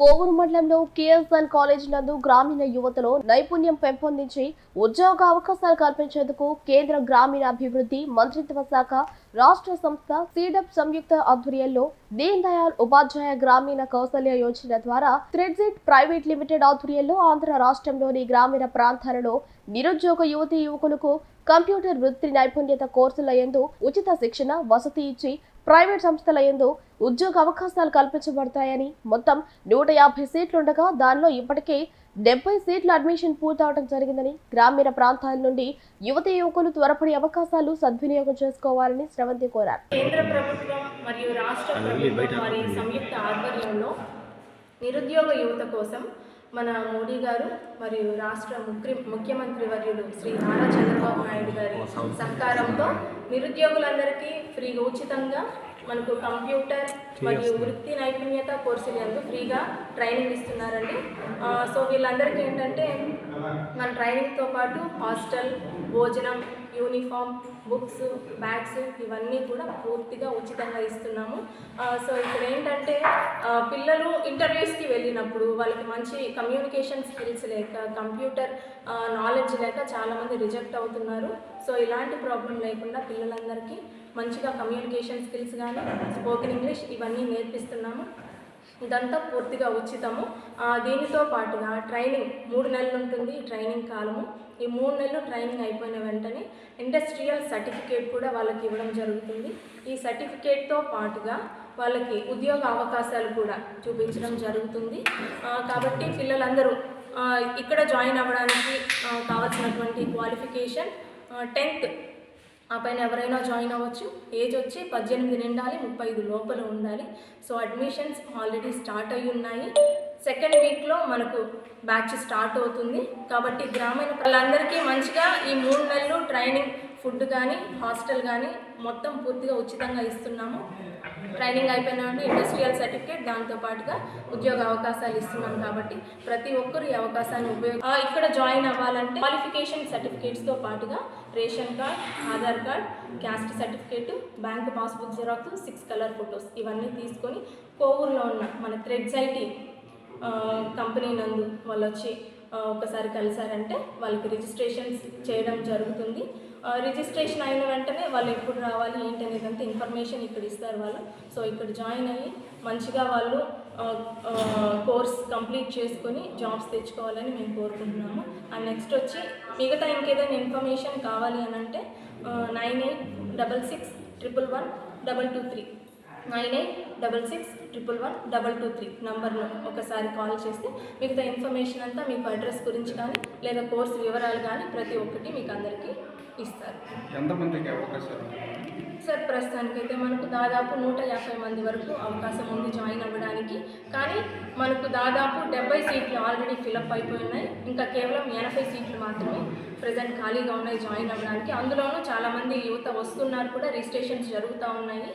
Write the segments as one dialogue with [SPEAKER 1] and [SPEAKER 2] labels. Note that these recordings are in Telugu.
[SPEAKER 1] కోవూరు మండలంలో కేఎస్ఎన్ కాలేజ్ నందు గ్రామీణ యువతలో నైపుణ్యం పెంపొందించి ఉద్యోగ అవకాశాలు కల్పించేందుకు కేంద్ర గ్రామీణాభివృద్ధి మంత్రిత్వ శాఖ రాష్ట్ర సంస్థ సీడప్ సంయుక్త ఆధ్వర్యంలో దీన్ దయాళ్ ఉపాధ్యాయ గ్రామీణ కౌశల్య యోజన ద్వారా థ్రెడ్జిట్ ప్రైవేట్ లిమిటెడ్ ఆధ్వర్యంలో ఆంధ్ర రాష్ట్రంలోని గ్రామీణ ప్రాంతాలలో నిరుద్యోగ యువతి యువకులకు కంప్యూటర్ వృత్తి నైపుణ్యత కోర్సుల యందు ఉచిత శిక్షణ వసతి ఇచ్చి ప్రైవేట్ సంస్థల యందు ఉద్యోగ అవకాశాలు కల్పించబడతాయని మొత్తం నూట యాభై సీట్లుండగా దానిలో ఇప్పటికే డెబ్బై సీట్ల అడ్మిషన్ పూర్తవడం జరిగిందని గ్రామీణ ప్రాంతాల నుండి యువతీ యువకులు త్వరపడి అవకాశాలు సద్వినియోగం చేసుకోవాలని స్రవంతి కోరారు.
[SPEAKER 2] కేంద్ర ప్రభుత్వం మరియు రాష్ట్ర ప్రభుత్వం వారి సంయుక్త ఆధ్వర్యంలో నిరుద్యోగ యువత కోసం మన మోడీ గారు మరియు రాష్ట్ర ముఖ్య ముఖ్యమంత్రి వర్యులు శ్రీ నారా చంద్రబాబు నాయుడు గారి సహకారంతో నిరుద్యోగులందరికీ ఫ్రీగా ఉచితంగా మనకు కంప్యూటర్ మరియు వృత్తి నైపుణ్యత కోర్సులు ఎందు ఫ్రీగా ట్రైనింగ్ ఇస్తున్నారండి. సో వీళ్ళందరికీ ఏంటంటే మన ట్రైనింగ్తో పాటు హాస్టల్ భోజనం యూనిఫామ్ బుక్స్ బ్యాగ్స్ ఇవన్నీ కూడా పూర్తిగా ఉచితంగా ఇస్తున్నాము. సో ఏంటంటే పిల్లలు ఇంటర్వ్యూస్కి వెళ్ళినప్పుడు వాళ్ళకి మంచి కమ్యూనికేషన్ స్కిల్స్ లేక కంప్యూటర్ నాలెడ్జ్ లేక చాలామంది రిజెక్ట్ అవుతున్నారు. సో ఇలాంటి ప్రాబ్లం లేకుండా పిల్లలందరికీ మంచిగా కమ్యూనికేషన్ స్కిల్స్ కానీ స్పోకెన్ ఇంగ్లీష్ ఇవన్నీ నేర్పిస్తున్నాము. ఇదంతా పూర్తిగా ఉచితము. దీనితో పాటుగా ట్రైనింగ్ మూడు నెలలు ఉంటుంది ట్రైనింగ్ కాలము. ఈ మూడు నెలలు ట్రైనింగ్ అయిపోయిన వెంటనే ఇండస్ట్రియల్ సర్టిఫికేట్ కూడా వాళ్ళకి ఇవ్వడం జరుగుతుంది. ఈ సర్టిఫికేట్తో పాటుగా వాళ్ళకి ఉద్యోగ అవకాశాలు కూడా చూపించడం జరుగుతుంది. కాబట్టి పిల్లలందరూ ఇక్కడ జాయిన్ అవ్వడానికి కావాల్సినటువంటి క్వాలిఫికేషన్ టెన్త్ ఆ పైన ఎవరైనా జాయిన్ అవ్వచ్చు. ఏజ్ వచ్చి పద్దెనిమిది నిండాలి ముప్పై ఐదు లోపల ఉండాలి. సో అడ్మిషన్స్ ఆల్రెడీ స్టార్ట్ అయి ఉన్నాయి. సెకండ్ వీక్లో మనకు బ్యాచ్ స్టార్ట్ అవుతుంది. కాబట్టి గ్రామీణ వాళ్ళందరికీ మంచిగా ఈ మూడు నెలలు ట్రైనింగ్ ఫుడ్ కానీ హాస్టల్ కానీ మొత్తం పూర్తిగా ఉచితంగా ఇస్తున్నాము. ట్రైనింగ్ అయిపోయిన వెంటనే ఇండస్ట్రియల్ సర్టిఫికేట్ దాంతో పాటుగా ఉద్యోగ అవకాశాలు ఇస్తున్నాం కాబట్టి ప్రతి ఒక్కరు ఈ అవకాశాన్ని ఉపయోగ ఇక్కడ జాయిన్ అవ్వాలంటే క్వాలిఫికేషన్ సర్టిఫికేట్స్తో పాటుగా ration card Aadhaar card caste certificate bank passbook xerox six colour photos ఇవన్నీ తీసుకొని కోవూరులో ఉన్న మన థ్రెడ్స్ ఐటీ కంపెనీ నందు వాళ్ళు వచ్చి ఒకసారి కలిసారంటే వాళ్ళకి రిజిస్ట్రేషన్స్ చేయడం జరుగుతుంది. రిజిస్ట్రేషన్ అయిన వెంటనే వాళ్ళు ఎప్పుడు రావాలి ఏంటి అనేది ఇన్ఫర్మేషన్ ఇక్కడ ఇస్తారు వాళ్ళు. సో ఇక్కడ జాయిన్ అయ్యి మంచిగా వాళ్ళు కోర్స్ కంప్లీట్ చేసుకొని జాబ్స్ తెచ్చుకోవాలని మేము కోరుకుంటున్నాము. అండ్ నెక్స్ట్ వచ్చి మిగతా ఇంకేదైనా ఇన్ఫర్మేషన్ కావాలి అని అంటే nine eight double six triple one double two three nine eight double six triple one double two three నంబర్ను ఒకసారి కాల్ చేస్తే మిగతా ఇన్ఫర్మేషన్ అంతా మీకు అడ్రస్ గురించి కానీ లేదా కోర్సు వివరాలు కానీ ప్రతి ఒక్కటి మీకు అందరికీ ఇస్తారు.
[SPEAKER 3] ఎంతమందికి అవకాశాలు
[SPEAKER 2] సార్ ప్రస్తుతానికైతే మనకు దాదాపు నూట యాభై మంది వరకు అవకాశం ఉంది జాయిన్ అవ్వడానికి. కానీ మనకు దాదాపు డెబ్బై సీట్లు ఆల్రెడీ ఫిలప్ అయిపోయి ఉన్నాయి ఇంకా కేవలం ఎనభై సీట్లు మాత్రమే ప్రజెంట్ ఖాళీగా ఉన్నాయి జాయిన్ అవ్వడానికి. అందులోనూ చాలామంది యువత వస్తున్నారు కూడా రిజిస్ట్రేషన్స్ జరుగుతూ ఉన్నాయి.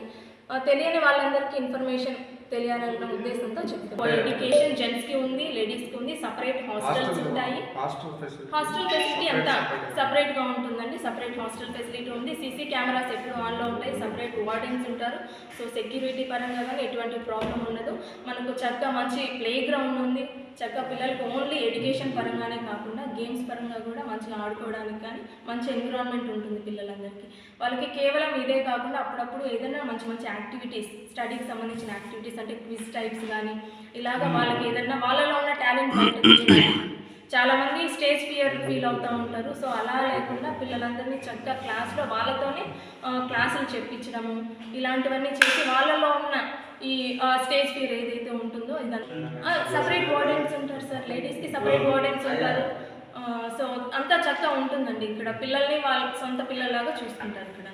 [SPEAKER 2] తెలియని వాళ్ళందరికీ ఇన్ఫర్మేషన్ తెలియాలన్న ఉద్దేశంతో చెప్తాను ఎడ్యుకేషన్ జెంట్స్కి ఉంది లేడీస్కి ఉంది సపరేట్ హాస్టల్స్ ఉంటాయి.
[SPEAKER 3] హాస్టల్ ఫెసిలిటీ
[SPEAKER 2] హాస్టల్ ఫెసిలిటీ అంతా సపరేట్గా ఉంటుందండి. సపరేట్ హాస్టల్ ఫెసిలిటీ ఉంది. సీసీ కెమెరాస్ ఎప్పుడు ఆన్లో ఉంటాయి. సపరేట్ వార్డెన్స్ ఉంటారు. సో సెక్యూరిటీ పరంగా కానీ ఎటువంటి ప్రాబ్లం ఉండదు. మనకు చక్కగా మంచి ప్లే గ్రౌండ్ ఉంది. చక్కగా పిల్లలకు ఓన్లీ ఎడ్యుకేషన్ పరంగానే కాకుండా గేమ్స్ పరంగా కూడా మంచిగా ఆడుకోవడానికి కానీ మంచి ఎన్విరాన్మెంట్ ఉంటుంది పిల్లలందరికీ. వాళ్ళకి కేవలం ఇదే కాకుండా అప్పుడప్పుడు ఏదైనా మంచి మంచి యాక్టివిటీస్ స్టడీకి సంబంధించిన యాక్టివిటీస్ అంటే క్విజ్ టైప్స్ కానీ ఇలాగ వాళ్ళకి ఏదైనా వాళ్ళలో ఉన్న టాలెంట్ చాలా మంది స్టేజ్ ఫియర్ ఫీల్ అవుతూ ఉంటారు. సో అలా లేకుండా పిల్లలందరినీ చక్కగా క్లాస్లో వాళ్ళతోనే క్లాసులు చెప్పించడము ఇలాంటివన్నీ చేసి వాళ్ళలో ఉన్న ఈ స్టేజ్ ఫియర్ ఏదైతే ఉంటుందో ఇదంతా సపరేట్ వార్డెన్స్ ఉంటారు సార్. లేడీస్కి సపరేట్ వార్డెన్స్ ఉంటారు. సో అంతా చక్కగా ఉంటుందండి. ఇక్కడ పిల్లల్ని వాళ్ళ సొంత పిల్లలాగా చూసుకుంటారు ఇక్కడ.